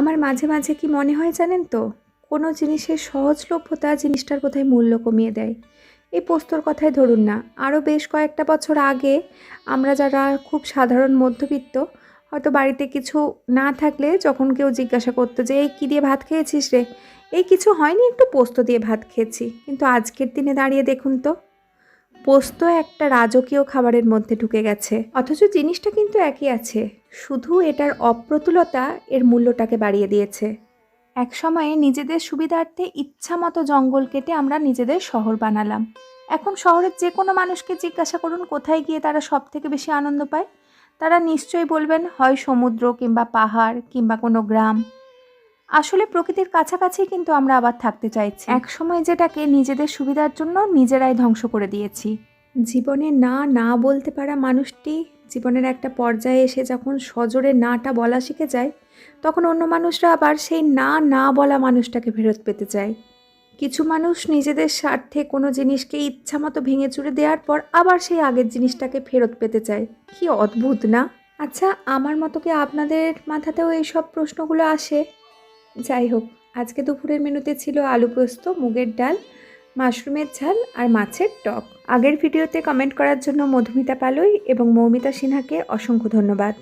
আমার মাঝে মাঝে কি মনে হয় জানেন তো? কোনো জিনিসের সহজলভ্যতা জিনিসটার কোথায় মূল্য কমিয়ে দেয়। এই পোস্তর কথাই ধরুন না। আরও বেশ কয়েকটা বছর আগে আমরা যারা খুব সাধারণ মধ্যবিত্ত, হয়তো বাড়িতে কিছু না থাকলে যখন কেউ জিজ্ঞাসা করতো যে, এই কী দিয়ে ভাত খেয়েছিস রে? এই কিছু হয়নি, একটু পোস্ত দিয়ে ভাত খেয়েছি। কিন্তু আজকের দিনে দাঁড়িয়ে দেখুন তো। পোস্ত একটা রাজকীয় খাবারের মধ্যে ঢুকে গেছে। অথচ জিনিসটা কিন্তু একই আছে। শুধু এটার অপ্রতুলতা এর মূল্যটাকে বাড়িয়ে দিয়েছে। এক সময়ে নিজেদের সুবিধার্থে ইচ্ছা মতো জঙ্গল কেটে আমরা নিজেদের শহর বানালাম। এখন শহরের যে কোনো মানুষকে জিজ্ঞাসা করুন, কোথায় গিয়ে তারা সব থেকে বেশি আনন্দ পায়? তারা নিশ্চয়ই বলবেন, হয় সমুদ্র কিংবা পাহাড় কিংবা কোনো গ্রাম। আসলে প্রকৃতির কাছাকাছি কিন্তু আমরা আবার থাকতে চাইছি। এক সময় যেটাকে নিজেদের সুবিধার জন্য নিজেরাই ধ্বংস করে দিয়েছি। জীবনে না না বলতে পারা মানুষটি জীবনের একটা পর্যায়ে এসে যখন সজোরে নাটা বলা শিখে যায়, তখন অন্য মানুষরা আবার সেই না না বলা মানুষটাকে ফেরত পেতে চায়। কিছু মানুষ নিজেদের স্বার্থে কোনো জিনিসকে ইচ্ছামতো ভেঙে চুরে দেওয়ার পর আবার সেই আগের জিনিসটাকে ফেরত পেতে চায়। কি অদ্ভুত না? আচ্ছা আমার মতো কি আপনাদের মাথাতেও এইসব প্রশ্নগুলো আসে? যাই হোক আজকে দুপুরের মেনুতে ছিল আলু পোস্ত, মুগের ডাল, মাশরুমের ঝাল আর মাছের টক। আগের ভিডিওতে কমেন্ট করার জন্য মধুমিতা পালই এবং মৌমিতা সিনহাকে অসংখ্য ধন্যবাদ।